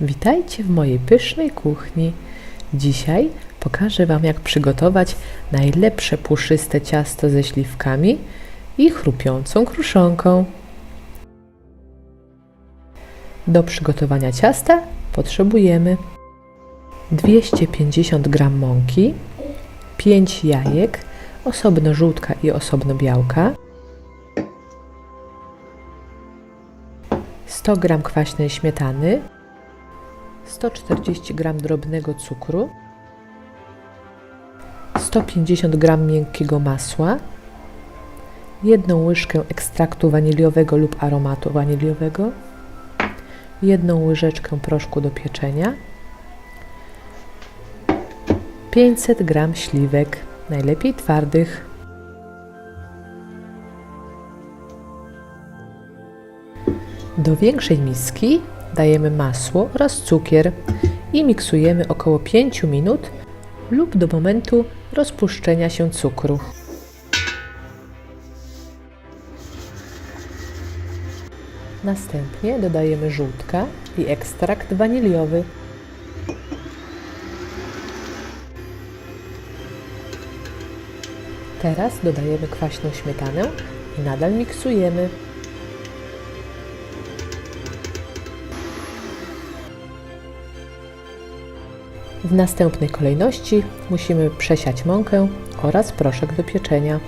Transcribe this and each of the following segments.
Witajcie w mojej pysznej kuchni. Dzisiaj pokażę Wam, jak przygotować najlepsze puszyste ciasto ze śliwkami i chrupiącą kruszonką. Do przygotowania ciasta potrzebujemy 250 g mąki, 5 jajek, osobno żółtka i osobno białka, 100 g kwaśnej śmietany, 140 g drobnego cukru, 150 g miękkiego masła, jedną łyżkę ekstraktu waniliowego lub aromatu waniliowego, jedną łyżeczkę proszku do pieczenia, 500 g śliwek, najlepiej twardych, Do większej miski dajemy masło oraz cukier i miksujemy około 5 minut lub do momentu rozpuszczenia się cukru. Następnie dodajemy żółtka i ekstrakt waniliowy. Teraz dodajemy kwaśną śmietanę i nadal miksujemy. W następnej kolejności musimy przesiać mąkę oraz proszek do pieczenia.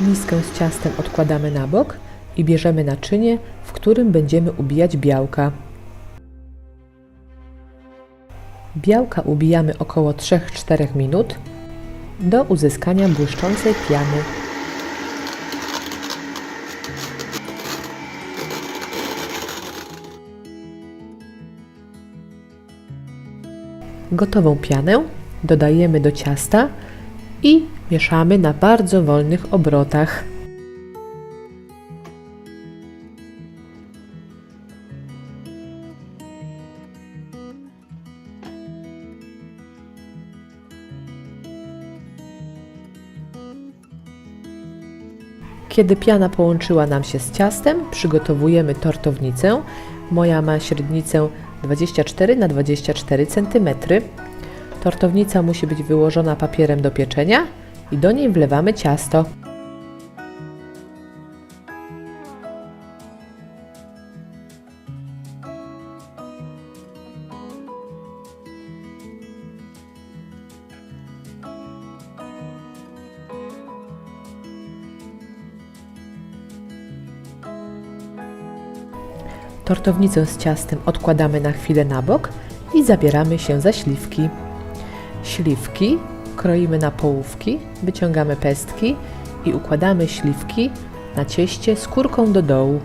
Miskę z ciastem odkładamy na bok i bierzemy naczynie, w którym będziemy ubijać białka. Białka ubijamy około 3-4 minut do uzyskania błyszczącej piany. Gotową pianę dodajemy do ciasta i mieszamy na bardzo wolnych obrotach. Kiedy piana połączyła nam się z ciastem, przygotowujemy tortownicę. Moja ma średnicę 24 na 24 cm. Tortownica musi być wyłożona papierem do pieczenia i do niej wlewamy ciasto. Tortownicę z ciastem odkładamy na chwilę na bok i zabieramy się za śliwki. Śliwki kroimy na połówki, wyciągamy pestki i układamy śliwki na cieście skórką do dołu.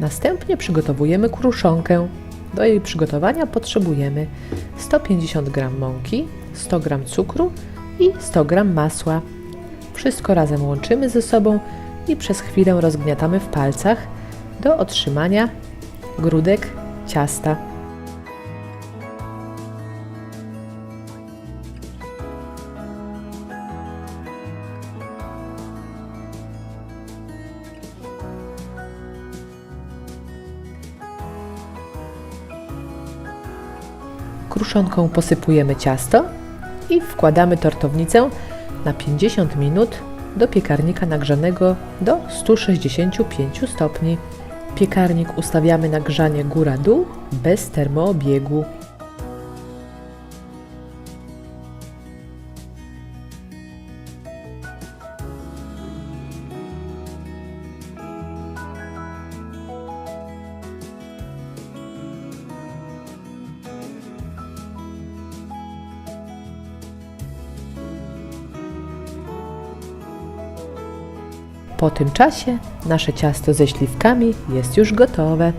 Następnie przygotowujemy kruszonkę. Do jej przygotowania potrzebujemy 150 g mąki, 100 g cukru i 100 g masła. Wszystko razem łączymy ze sobą i przez chwilę rozgniatamy w palcach do otrzymania grudek ciasta. Kruszonką posypujemy ciasto i wkładamy tortownicę na 50 minut do piekarnika nagrzanego do 165 stopni. Piekarnik ustawiamy na grzanie góra-dół bez termoobiegu. Po tym czasie nasze ciasto ze śliwkami jest już gotowe.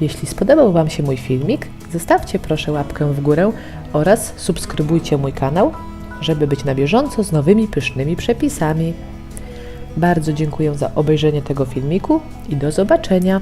Jeśli spodobał Wam się mój filmik, zostawcie proszę łapkę w górę oraz subskrybujcie mój kanał, żeby być na bieżąco z nowymi pysznymi przepisami. Bardzo dziękuję za obejrzenie tego filmiku i do zobaczenia.